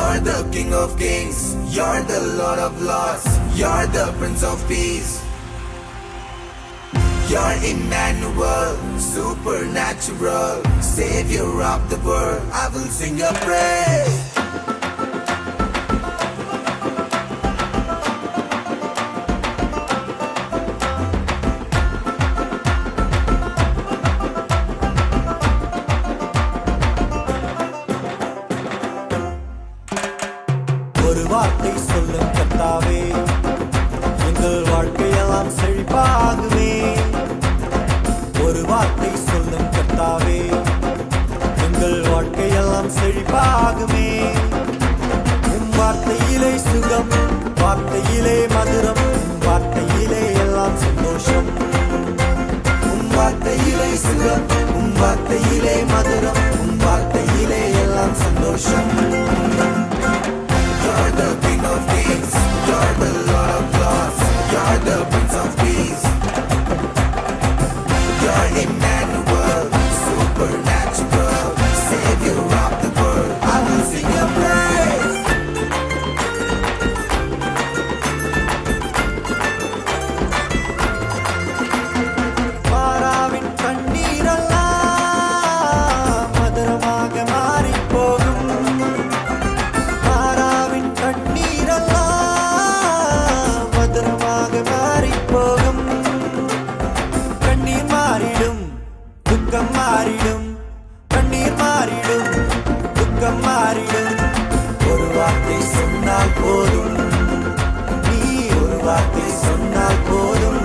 You're the King of Kings. You're the Lord of Lords. You're the Prince of Peace. You're Emmanuel, supernatural, Savior of the world. I will sing your praise. ஒரு வார்த்தை சொல்லும் கத்தாவே. எங்கள் வாழ்க்கையெல்லாம் செழிப்பாகுமே. ஒரு வார்த்தை சொல்லும் கத்தாவே. எங்கள் வாழ்க்கையெல்லாம் செழிப்பாகுமே. உம் வார்த்தையிலே சுகம் வார்த்தையிலே மதுரம் வார்த்தையிலே எல்லாம் சந்தோஷம். உம் வார்த்தையிலே சுகம் உம் வார்த்தையிலே மதுரம் உம் வார்த்தையிலே எல்லாம் சந்தோஷம். Burn the துக்கம் மாறிடும் ஒரு வார்த்தை சொன்னால் போதும். நீ ஒரு வார்த்தை சொன்னால் போதும்.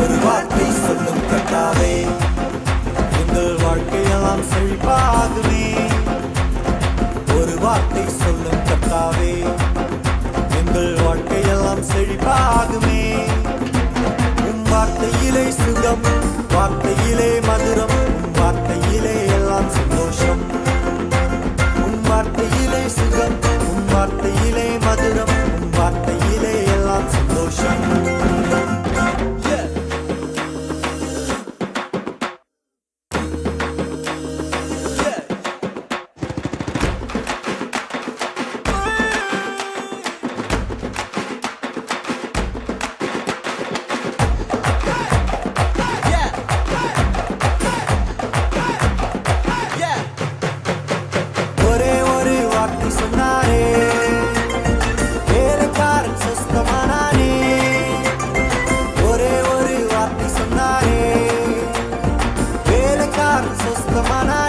ஒரு வார்த்தை சொல்லும் கட்டாவே எங்கள் வாழ்க்கையெல்லாம் செழிப்பாகுமே. ஒரு வார்த்தை சொல்லும் கட்டாவே எங்கள் வாழ்க்கையெல்லாம் செழிப்பாகுமே. உம் வார்த்தையிலே சுகம் வார்த்தையிலே வார்த்தையிலே மதுரம் Bar, sos la mana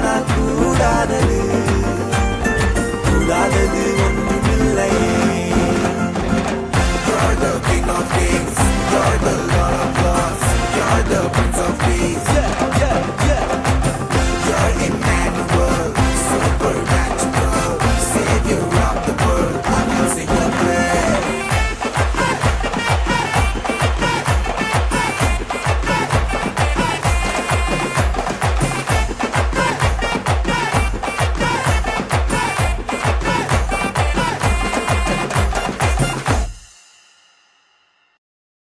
Canada.